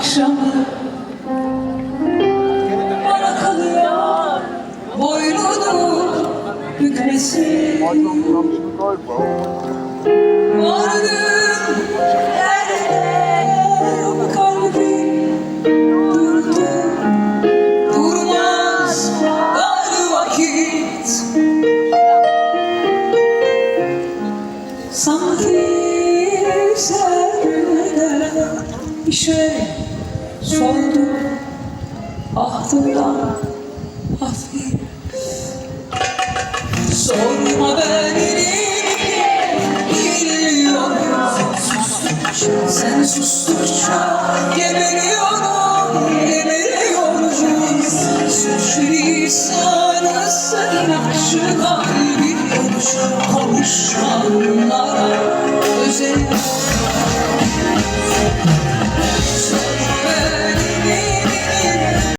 akşamı. Bana kalıyor boynunu bükmesi. Vardım yerde kalbim durdu. Durmaz var vakit. Sanki sevgide bir İşe soldu aklımdan hafif Sorma beni. Niye biliyorum. Sustukça Sen sustukça geberiyorum geberiyorum Suç lisanı sen aşık kalbim konuşur konuşanlara.